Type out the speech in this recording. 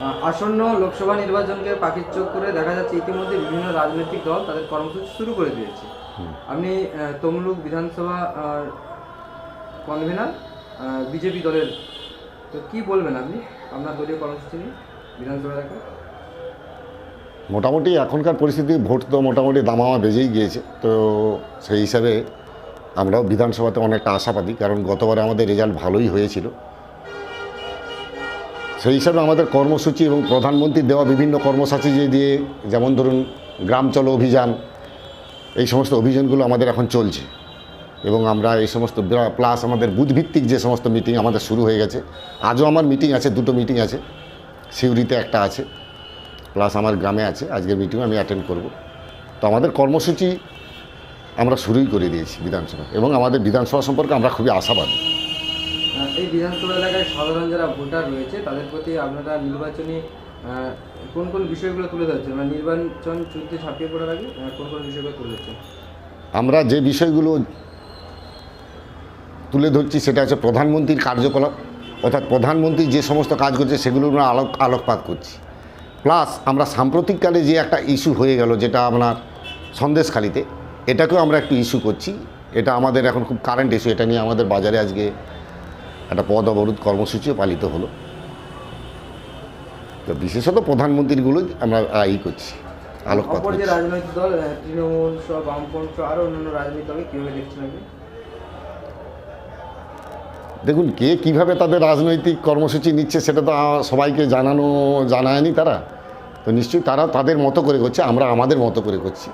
আসন্ন লোকসভা নির্বাচনকে পাখির চোখ করে দেখা যাচ্ছে ইতিমধ্যে বিভিন্ন রাজনৈতিক দল তাদের কর্মসূচি শুরু করে দিয়েছে। আপনি তমলুক বিধানসভা কনভেনার বিজেপি দলের তো কি বলবেন আপনি আপনার দলীয় কর্মসূচি নিয়ে বিধানসভা এলাকায়? মোটামুটি এখনকার পরিস্থিতি ভোট তো মোটামুটি দামামা বেজেই গিয়েছে। তো সেই হিসাবে আমরাও বিধানসভাতে অনেকটা আশাবাদী কারণ গতবারে আমাদের রেজাল্ট ভালোই হয়েছিল। সেই হিসাবে আমাদের কর্মসূচি এবং প্রধানমন্ত্রী দেওয়া বিভিন্ন কর্মসূচি যে দিয়ে, যেমন ধরুন গ্রাম চলো অভিযান, এই সমস্ত অভিযানগুলো আমাদের এখন চলছে। এবং আমরা এই সমস্ত প্লাস আমাদের বুথভিত্তিক যে সমস্ত মিটিং আমাদের শুরু হয়ে গেছে, আজও আমার মিটিং আছে, দুটো মিটিং আছে, সিউড়িতে একটা আছে, প্লাস আমার গ্রামে আছে, আজকের মিটিং আমি অ্যাটেন্ড করব। তো আমাদের কর্মসূচি আমরা শুরুই করে দিয়েছি বিধানসভা এবং আমাদের বিধানসভা সম্পর্কে আমরা খুবই আশাবাদী। এই বিধানসভা এলাকায় সাধারণ যারা ভোটার রয়েছে, তাদের প্রতি আপনারা নির্বাচনী কোন কোন বিষয়গুলো তুলে ধরছেন? মানে নির্বাচন যুদ্ধে ঝাঁপিয়ে পড়ার আগে কোন কোন বিষয়গুলো তুলে ধরছেন? আমরা যে বিষয়গুলো তুলে ধরছি, সেটা হচ্ছে প্রধানমন্ত্রীর কার্যকলাপ, অর্থাৎ প্রধানমন্ত্রী যে সমস্ত কাজ করছে সেগুলো আমরা আলোক, আলোকপাত করছি। প্লাস আমরা সাম্প্রতিককালে যে একটা ইস্যু হয়ে গেল, যেটা আপনার সন্দেশখালিতে, এটাকেও আমরা একটু ইস্যু করছি। এটা আমাদের এখন খুব কারেন্ট ইস্যু, এটা নিয়ে আমাদের বাজারে আজকে একটা পদ অবরোধ কর্মসূচিও পালিত হলো। তো বিশেষত প্রধানমন্ত্রীগুলোই আমরা ই করছি আলোকপাত করছি। রাজনৈতিক দল তৃণমূল সহ বামপন্থ আরও অন্যান্য রাজনৈতিক দলকে কীভাবে দেখছেন দেখুন কে কীভাবে তাদের রাজনৈতিক কর্মসূচি নিচ্ছে সেটা তো সবাইকে জানানো জানায়নি তারা। তো নিশ্চয়ই তারা তাদের মতো করে করছে আমরা আমাদের মতো করে করছি।